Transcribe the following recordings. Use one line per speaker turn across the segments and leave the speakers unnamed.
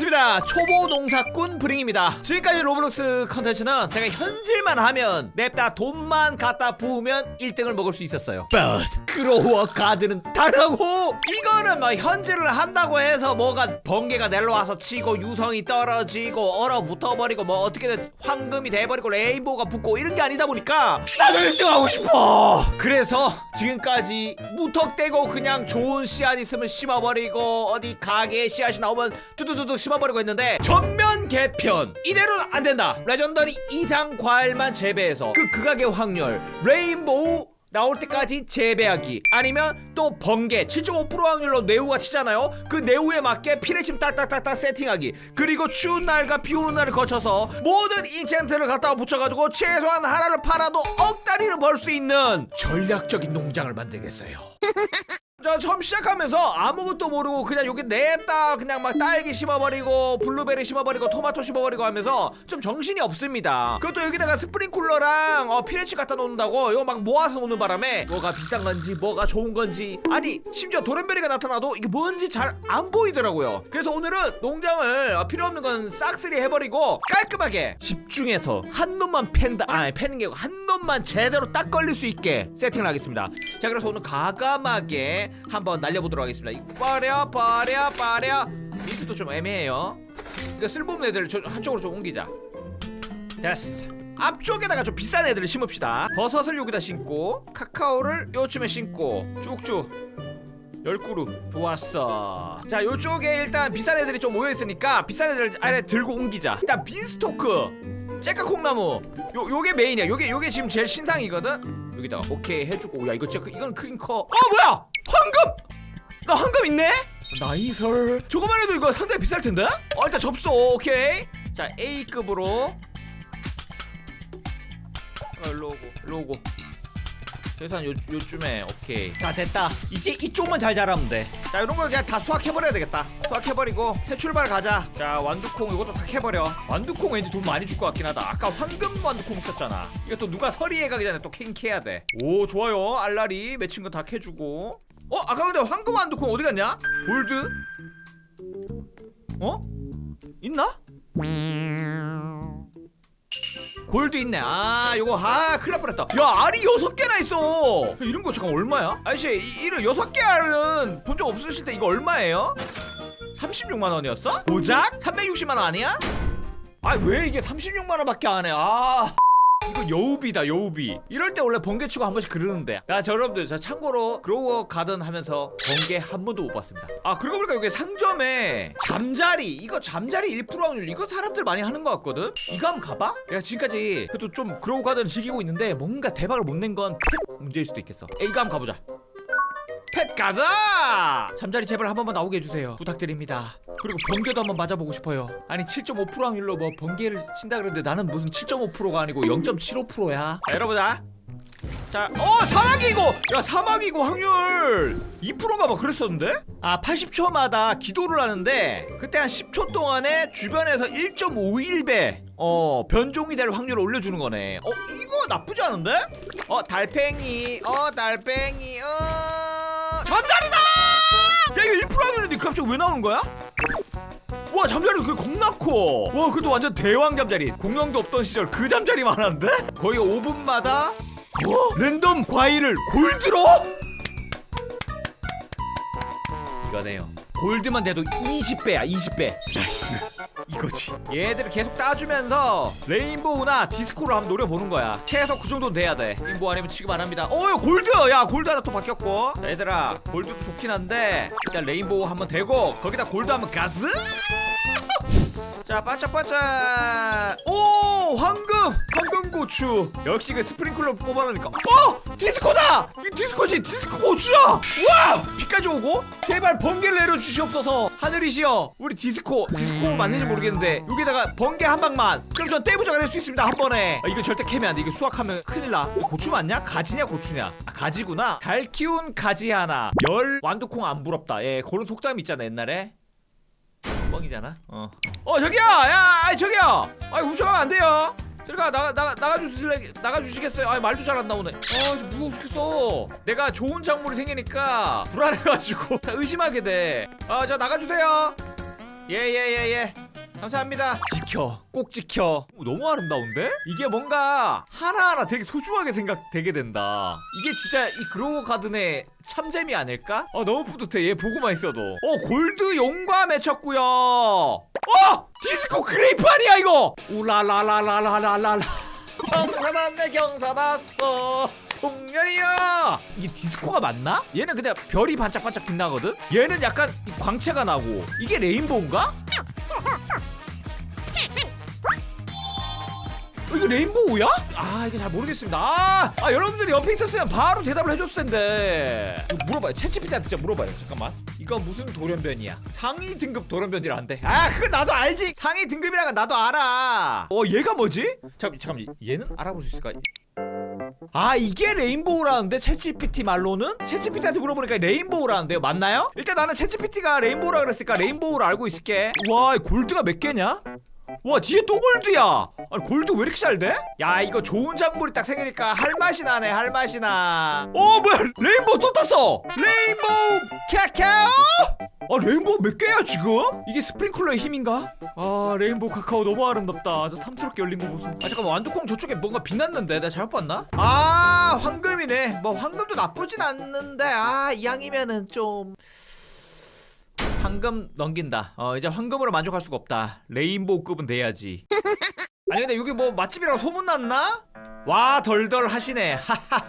반갑습니다. 초보 농사꾼 브링입니다. 지금까지 로블록스 컨텐츠는 제가 현질만 하면 냅다 돈만 갖다 부으면 1등을 먹을 수 있었어요. But 크로우와 가드는 다르다고 이거는 막 현질을 한다고 해서 뭐가 번개가 내려와서 치고 유성이 떨어지고 얼어붙어버리고 뭐 어떻게든 황금이 돼버리고 레인보우가 붙고 이런 게 아니다 보니까 나도 1등 하고 싶어. 그래서 지금까지 무턱대고 그냥 좋은 씨앗 있으면 심어버리고 어디 가게에 씨앗이 나오면 두두두둑 심어버리고 했는데 전면 개편. 이대로는 안 된다. 레전더리 이상 과일만 재배해서 그 극악의 확률 레인보우 나올 때까지 재배하기. 아니면 또 번개 7.5% 확률로 네우가 치잖아요. 그 네우에 맞게 피레침 딱딱딱딱 세팅하기. 그리고 추운 날과 비 오는 날을 거쳐서 모든 인챈트를 갖다가 붙여가지고 최소한 하나를 팔아도 억 단위를 벌 수 있는 전략적인 농장을 만들겠어요 저 처음 시작하면서 아무것도 모르고 그냥 여기 냅다 그냥 막 딸기 심어버리고 블루베리 심어버리고 토마토 심어버리고 하면서 좀 정신이 없습니다. 그것도 여기다가 스프링쿨러랑 어, 피레치 갖다 놓는다고 이거 막 모아서 놓는 바람에 뭐가 비싼 건지 뭐가 좋은 건지 아니 심지어 도렌베리가 나타나도 이게 뭔지 잘 안 보이더라고요. 그래서 오늘은 농장을 어, 필요 없는 건 싹쓸이 해버리고 깔끔하게 집중해서 한 놈만 팬다 아니 패는 게 아니고 한 놈만 제대로 딱 걸릴 수 있게 세팅을 하겠습니다. 자 그래서 오늘 과감하게 한번 날려보도록 하겠습니다. 이 버려 버려 버려 민트도 좀 애매해요. 그러니까 쓸모없는 애들 저 한쪽으로 좀 옮기자. 됐어. 앞쪽에다가 좀 비싼 애들을 심읍시다. 버섯을 여기다 심고 카카오를 요쯤에 심고 쭉쭉. 열 그루. 좋았어. 자 요쪽에 일단 비싼 애들이 좀 모여있으니까 비싼 애들 아래 들고 옮기자. 일단 빈스토크. 째까 콩나무. 요 요게 메인이야. 요게 요게 지금 제일 신상이거든? 여기다가 오케이 해주고. 야 이거 진짜 크- 이건 크긴 커어 뭐야 황금! 나 황금 있네? 나이설. 저거만 해도 이거 상당히 비쌀 텐데? 어 일단 접수 오케이. 자 A급으로. 어, 로고 로고. 최소한 요, 요쯤에 오케이. 자 됐다. 이제 이쪽만 잘 자라면 돼자 이런 거 그냥 다 수확해버려야 되겠다. 수확해버리고 새 출발 가자. 자 완두콩 이것도 다 캐버려. 완두콩 왠지 돈 많이 줄 것 같긴 하다. 아까 황금 완두콩 썼잖아. 이거 또 누가 서리에 가기 전에 또 캔 캐야 돼오 좋아요. 알라리 맺힌 거 다 캐주고 어 아까 근데 황금 완두콩 어디 갔냐 골드 어 있나 골드 있네. 아, 요거 아, 큰일 날 뻔했다. 야, 알이 여섯 개나 있어. 야, 이런 거 잠깐 얼마야? 아저씨, 이, 이런 여섯 개 알은 본 적 없으실 때 이거 얼마예요? 36만 원이었어? 고작 360만 원 아니야? 아, 왜 이게 36만 원밖에 안 해? 아. 이거 여우비다 여우비. 이럴 때 원래 번개 치고 한 번씩 그러는데. 야저 여러분들 저 참고로 그로워 가든 하면서 번개 한 번도 못 봤습니다. 아 그러고 보니까 여기 상점에 잠자리 이거 잠자리 1% 확률 이거 사람들 많이 하는 것 같거든? 이거 한번 가봐? 내가 지금까지 그래도 좀 그로워 가든 즐기고 있는데 뭔가 대박을 못 낸건펫 문제일 수도 있겠어. 에 이거 한번 가보자 펫 가자! 잠자리 제발 한 번만 나오게 해주세요. 부탁드립니다. 그리고 번개도 한번 맞아보고 싶어요. 아니 7.5% 확률로 뭐 번개를 친다 그러는데 나는 무슨 7.5%가 아니고 0.75%야. 자, 열어보자. 자, 어 사막이고, 야 사막이고 확률 2%가 막 그랬었는데? 아 80초마다 기도를 하는데 그때 한 10초 동안에 주변에서 1.51배 어 변종이 될 확률을 올려주는 거네. 어 이거 나쁘지 않은데? 어 달팽이, 어 달팽이, 어 잠자리다! 야 이거 1% 확률인데 그 갑자기 왜 나오는 거야? 와 잠자리 그게 겁나 커. 와 그것도 완전 대왕 잠자리. 공룡도 없던 시절 그 잠자리 많았는데? 거의 5분마다 뭐? 랜덤 과일을 골드로? 이거네요. 골드만 돼도 20배야 20배. 나이스. 이거지. 얘들을 계속 따주면서 레인보우나 디스코를 한번 노려보는 거야. 최소 그 정도는 돼야 돼. 레인보우 아니면 취급 안 합니다. 어, 야, 골드! 야, 골드 하나 또 바뀌었고. 자, 얘들아, 골드도 좋긴 한데, 일단 레인보우 한번 되고, 거기다 골드 한번 가즈! 자, 반짝반짝! 오! 황금! 황금 고추! 역시 그 스프링클러 뽑아놓으니까. 어! 디스코다! 이 디스코지! 디스코 고추야! 와! 비까지 오고? 제발 번개를 내려주시옵소서! 하늘이시여! 우리 디스코, 디스코 맞는지 모르겠는데, 여기다가 번개 한 방만! 그럼 전 떼부자가 될 수 있습니다, 한 번에! 아, 이거 절대 캐면 안 돼. 이거 수확하면 큰일 나. 고추 맞냐? 가지냐, 고추냐? 아, 가지구나. 달 키운 가지 하나. 열 완두콩 안 부럽다. 예, 그런 속담 있잖아, 옛날에. 뻥이잖아. 어. 어 저기요, 야, 저기요. 아이 훔쳐가면 안 돼요. 저리가 나가 나가 나가 주실래 나가 주시겠어요? 아 말도 잘 안 나오네. 아 무서워 죽겠어. 내가 좋은 작물이 생기니까 불안해가지고 다 의심하게 돼. 아자 나가 주세요. 예예예 예 감사합니다 지켜 꼭 지켜 오, 너무 아름다운데? 이게 뭔가 하나하나 되게 소중하게 생각되게 된다 이게 진짜 이 그로우 가든의 참재미 아닐까? 어 너무 뿌듯해 얘 보고만 있어도 어 골드 용과 맺혔구요 어! 디스코 크레이프 아니야 이거 우라라라라라라라 경사났네 경사났어 동년이야 이게 디스코가 맞나? 얘는 그냥 별이 반짝반짝 빛나거든? 얘는 약간 이 광채가 나고 이게 레인보우인가? 이거 레인보우야? 아 이게 잘 모르겠습니다. 아, 아 여러분들이 옆에 있었으면 바로 대답을 해줬을 텐데. 이거 물어봐요. 채찌피디한테 진짜 물어봐요. 잠깐만. 이거 무슨 돌연변이야? 상위 등급 돌연변이라는데 아 그거 나도 알지. 상위 등급이라가 나도 알아. 어 얘가 뭐지? 잠깐 잠깐만. 얘는 알아볼 수 있을까? 아 이게 레인보우라는데? 챗GPT 말로는? 챗GPT한테 물어보니까 레인보우라는데요. 맞나요? 일단 나는 챗GPT가 레인보우라 그랬으니까 레인보우를 알고 있을게. 와 골드가 몇 개냐? 와 뒤에 또 골드야 아니 골드 왜 이렇게 잘 돼? 야 이거 좋은 작물이 딱 생기니까 할 맛이 나네 할 맛이 나어 뭐야 레인보우 또 떴어 레인보우 카카오 아 레인보우 몇 개야 지금? 이게 스프링클러의 힘인가? 아 레인보우 카카오 너무 아름답다 저 탐스럽게 열린 거 보소 아 잠깐만 완두콩 저쪽에 뭔가 빛났는데 내가 잘못 봤나? 아 황금이네 뭐 황금도 나쁘진 않는데 아 이왕이면은 좀 황금 넘긴다. 어 이제 황금으로 만족할 수가 없다. 레인보우급은 돼야지. 아니 근데 여기 뭐 맛집이라고 소문 났나? 와 덜덜 하시네.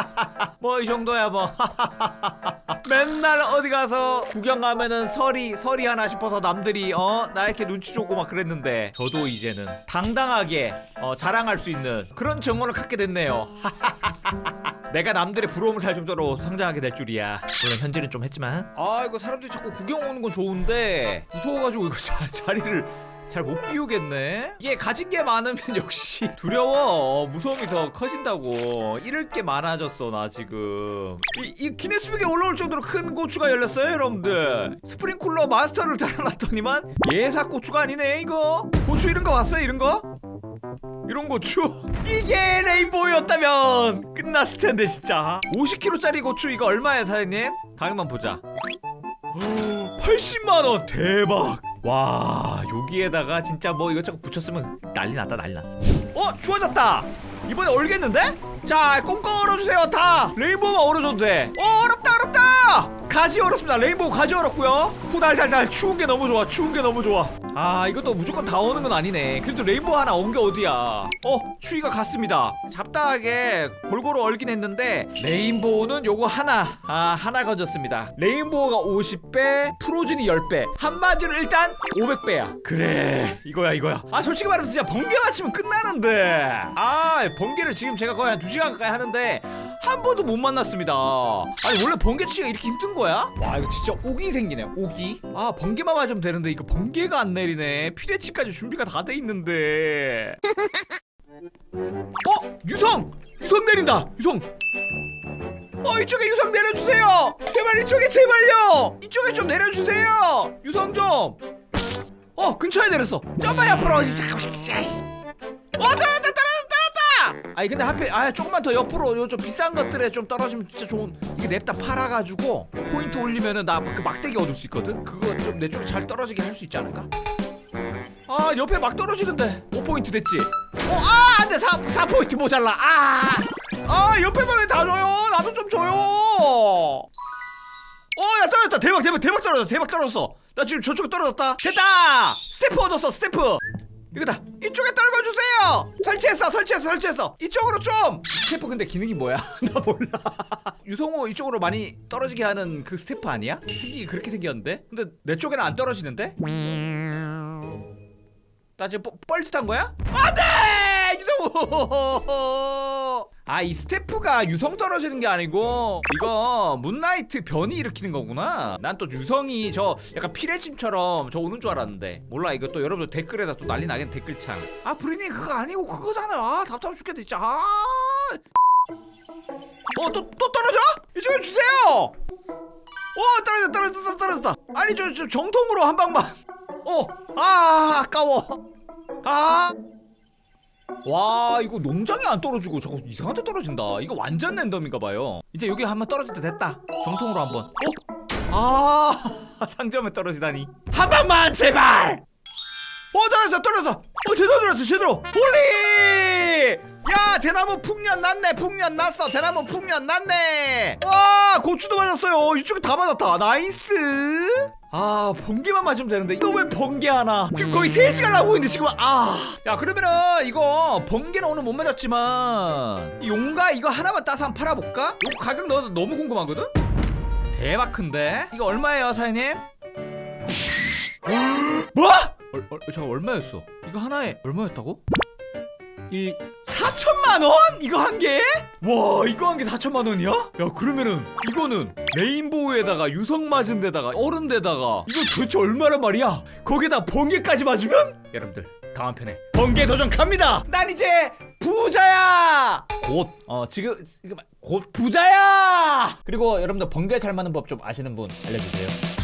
뭐 이 정도야 뭐. 맨날 어디 가서 구경 가면은 설이 설이 하나 싶어서 남들이 어 나 이렇게 눈치 주고 막 그랬는데 저도 이제는 당당하게 어 자랑할 수 있는 그런 정원을 갖게 됐네요. 내가 남들의 부러움을 살 정도로 성장하게 될 줄이야. 물론 현질은 좀 했지만. 아 이거 사람들이 자꾸 구경 오는 건 좋은데 무서워가지고 이거 자, 자리를 잘 못 비우겠네. 이게 가진 게 많으면 역시 두려워. 어, 무서움이 더 커진다고. 잃을 게 많아졌어 나 지금. 이, 이 기네스북에 올라올 정도로 큰 고추가 열렸어요 여러분들. 스프링쿨러 마스터를 달아놨더니만 예사 고추가 아니네 이거. 고추 이런 거 봤어요 이런 거? 이런 고추 이게 레인보우였다면 끝났을 텐데 진짜 50kg짜리 고추 이거 얼마예요 사장님? 가격만 보자 80만원 대박 와 여기에다가 진짜 뭐 이것저것 붙였으면 난리 났다 난리 났어. 어 추워졌다! 이번에 얼겠는데? 자 꽁꽁 얼어주세요 다! 레인보우만 얼어줘도 돼어 얼었다 가지 얼었습니다. 레인보우 가지 얼었고요. 후달달달. 추운 게 너무 좋아. 추운 게 너무 좋아. 아 이것도 무조건 다 오는 건 아니네. 그래도 레인보우 하나 온 게 어디야? 어 추위가 갔습니다. 잡다하게 골고루 얼긴 했는데 레인보우는 요거 하나 아 하나 건졌습니다. 레인보우가 50배 프로즌이 10배. 한마디로 일단 500배야. 그래 이거야 이거야. 아 솔직히 말해서 진짜 번개 맞히면 끝나는데. 아 번개를 지금 제가 거의 한 2시간 가까이 하는데 한 번도 못 만났습니다. 아니 원래 번개 치기가 이렇게 힘든 거야? 와 이거 진짜 옥이 생기네 옥이 아 번개만 맞으면 되는데 이거 번개가 안 내리네. 피레치까지 준비가 다 돼 있는데. 어? 유성! 유성 내린다! 유성! 어 이쪽에 유성 내려주세요! 제발 이쪽에 제발요! 이쪽에 좀 내려주세요! 유성 좀 어 근처에 내렸어. 옆으로 잠깐만. 어 떨어졌다 아니 근데 하필 아 조금만 더 옆으로 요 좀 비싼 것들에 좀 떨어지면 진짜 좋은 이게 냅다 팔아가지고 포인트 올리면은 나 그 막대기 얻을 수 있거든? 그거 좀 내 쪽에 잘 떨어지게 할 수 있지 않을까? 아 옆에 막 떨어지는데. 5포인트 됐지? 어, 아 안돼. 4, 4포인트 모자라. 아, 아 옆에 보면 다 줘요? 나도 좀 줘요. 어야 떨어졌다. 대박 대박 대박 떨어졌어. 대박 떨어졌어. 나 지금 저쪽에 떨어졌다. 됐다! 스태프 얻었어 스태프 이거다. 이쪽에 떨궈주세요! 설치했어 설치했어 설치했어. 이쪽으로 좀! 스태프 근데 기능이 뭐야? 나 몰라. 유성호 이쪽으로 많이 떨어지게 하는 그 스태프 아니야? 생기 그렇게 생겼는데? 근데 내 쪽에는 안 떨어지는데? 나 지금 뻘- 뻘짓한 거야? 안돼! 유성호 아 이 스태프가 유성 떨어지는 게 아니고 이거 문나이트 변이 일으키는 거구나 난 또 유성이 저 약간 피레짐처럼 저 오는 줄 알았는데 몰라 이거 또 여러분들 댓글에다 또 난리 나겠네 댓글창 아 브리니 그거 아니고 그거잖아 아 답답해 죽겠다 진짜 아 어, 또, 또 떨어져? 이쪽에 주세요! 어, 떨어졌다, 떨어졌다, 떨어졌다. 아니, 저, 저, 정통으로 한 방만. 어, 아, 아까워. 아. 와, 이거 농장에 안 떨어지고 저거 이상한 데 떨어진다. 이거 완전 랜덤인가 봐요. 이제 여기 한번 떨어질 때 됐다. 정통으로 한번. 어? 아 상점에 떨어지다니 한 방만 제발 어 떨어졌어 떨어졌어 어 제대로 떨어졌어 제대로 홀리 야 대나무 풍년 났네 풍년 났어 대나무 풍년 났네 와 고추도 맞았어요 이쪽에 다 맞았다 나이스 아 번개만 맞으면 되는데 이거 왜 번개 하나 지금 거의 3시간 하고 있는데 지금 아야 그러면은 이거 번개는 오늘 못 맞았지만 용가 이거 하나만 따서 한번 팔아볼까? 이거 가격 너, 너무 궁금하거든? 대박 큰데? 이거 얼마예요 사장님? 뭐? 얼, 얼, 잠깐 얼마였어? 이거 하나에 얼마였다고? 이 4천만 원? 이거 한 개? 와 이거 한 개 4천만 원이야? 야 그러면은 이거는 레인보우에다가 유성 맞은 데다가 얼음 데다가 이거 도대체 얼마란 말이야? 거기다 번개까지 맞으면? 여러분들 다음 편에 번개 도전 갑니다. 난 이제 부자야. 곧 어 지금 지금 곧 부자야. 그리고 여러분들 번개 잘 맞는 법 좀 아시는 분 알려주세요.